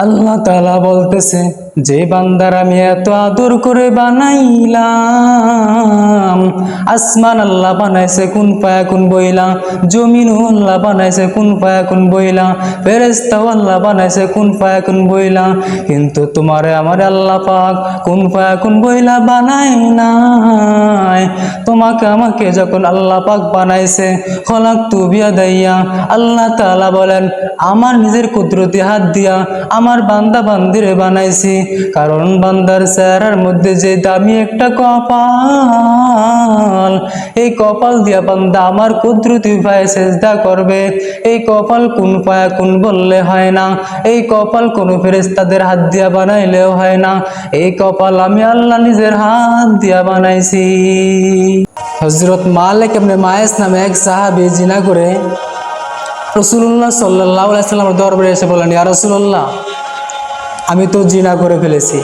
আল্লাহ তালা বলতেছে যে বান্দার আমি এত আদর করে বানাইলাম আসমান আল্লাহ বানাইছে, কোন পায়া কোন বইলা? জমিনও আল্লাহ বানাইছে, কোন পায়া কোন বইলা? ফেরেস্তাও আল্লাহ বানাইছে, কোন পায়া কোন বইলা? কিন্তু তোমারে আমার আল্লাহ পাক কোন পায়া কোন বইলা বানাই নাই। তোমাকে আমাকে যখন আল্লাহ পাক বানাইছে খলাক তুবিয়া দাইয়া আল্লাহ তাআলা বলেন, আমার নিজের কুদরতি হাত দিয়া আমার বান্দা বান্দিরে বানাইছি। কারণ বান্দার চেহারার মধ্যে যে দামি একটা কপাল। এই কপাল দিয়া বান্দা আমার কুদরতি উপায়ে সেজদা করবে। এই কপাল কোন পায়া কোন বললে হয় না। এই কপাল কোনো ফেরেস্তাদের হাত দিয়া বানাইলেও হয় না। এই কপাল আমি আল্লাহ নিজের হাত দিয়া বানাইছি। হজরত মালিক এমনি মায়েস নামে এক সাহাবি জিনা করে রসুল্লাহ সাল্লাহ সাল্লামের দরবারে এসে বলেন ইয়া রসুল্লাহ আমি তো জিনা করে ফেলেছি।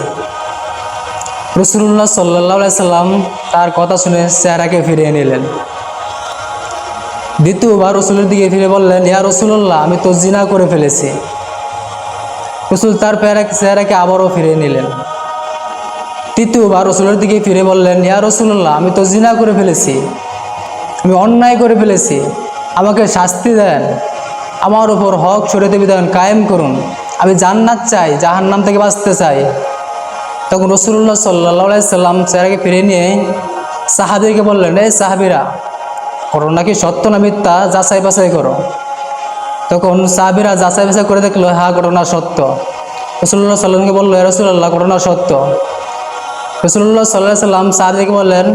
রসুল্লাহ সাল্লাহ সাল্লাম তার কথা শুনে চেহারাকে ফিরিয়ে নিলেন। দ্বিতীয়বার রসুলের দিকে ফিরে বললেন, ইয়া রসুল্লাহ আমি তো জিনা করে ফেলেছি। রসুল তার পেয়ারা চেহারাকে আবারও ফিরিয়ে নিলেন। তৃতীয়বার রসুলের দিকে ফিরে বললেন, ইয়া রসুল্লাহ আমি তো জিনা করে ফেলেছি। আমি অন্যায় করে ফেলেছি। আমাকে শাস্তি দেন। আমার উপর হক, শরীয়তে বিধান কায়েম করুন। আমি জান্নাত চাই, জাহান্নাম থেকে বাঁচতে চাই। তখন রসুল্লাহ সাল্লা সাল্লাম চেহারাকে ফিরে নিয়ে সাহাবিকে বললেন এই সাহাবিরা, করো নাকি সত্য না মিথ্যা? যাচাই বাছাই করো। তখন সাহাবিরা যাচাই বাছাই করে দেখল হ্যাঁ ঘটনা সত্য। রসুল্লাহ সাল্লামকে বলল রসুল্লাহ ঘটনা সত্য। রসুল্লাহ সাল্লাহ সাল্লাম সাহাবিকে বললেন,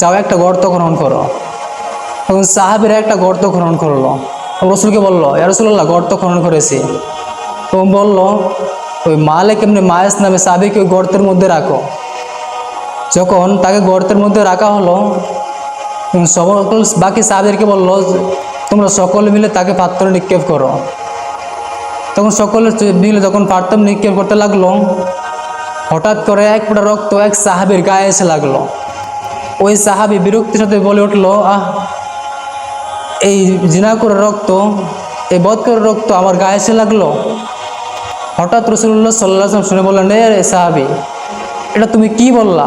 যাও একটা গর্ত খনন করো। তখন সাহাবিরা একটা গর্ত খনন করল। রসুলকে বলল রসুল্লাহ গর্ত খনন করেছি। তখন বলল ওই মালিক এমনি মায়েস নামে সাবিকে ওই গর্তের মধ্যে রাখো। যখন তাকে গর্তের মধ্যে রাখা হলো সকল বাকি সাহাবিদেরকে বলল তোমরা সকলে মিলে তাকে পাত্র নিক্ষেপ করো। তখন সকলে মিলে যখন পাত্র নিক্ষেপ করতে লাগল, হঠাৎ করে এক ফোঁটা রক্ত এক সাহাবির গায়ে এসে লাগল। ওই সাহাবি বিরক্তির সাথে বলে উঠল, আহ, এই জিনা করে রক্ত, এই বধ করে রক্ত আমার গায়ে এসে লাগল? হঠাৎ রসুল্লাহ সাল্লাহ শুনে বললেন রে সাহাবি, এটা তুমি কি বললা?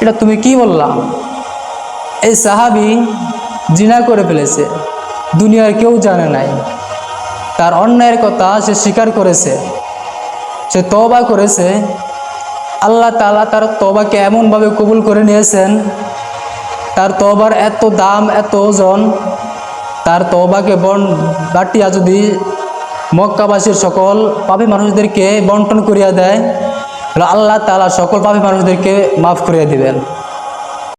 এটা তুমি কি বললা? এই সাহাবি জিনা করে ফেলেছে, দুনিয়ার কেউ জানে নাই। তার অন্যায়ের কথা সে স্বীকার করেছে, সে তবা করেছে। আল্লাহ তালা তার তবাকে এমনভাবে কবুল করে নিয়েছেন, তার তবার এত দাম, এত ওজন, তার তবাকে বন, বাটিয়া যদি মক্কাবাসীর সকল পাপী মানুষদেরকে বন্টন করিয়া দেয়। আল্লাহ তালা সকল পাপী মানুষদেরকে মাফ করিয়া দিবেন।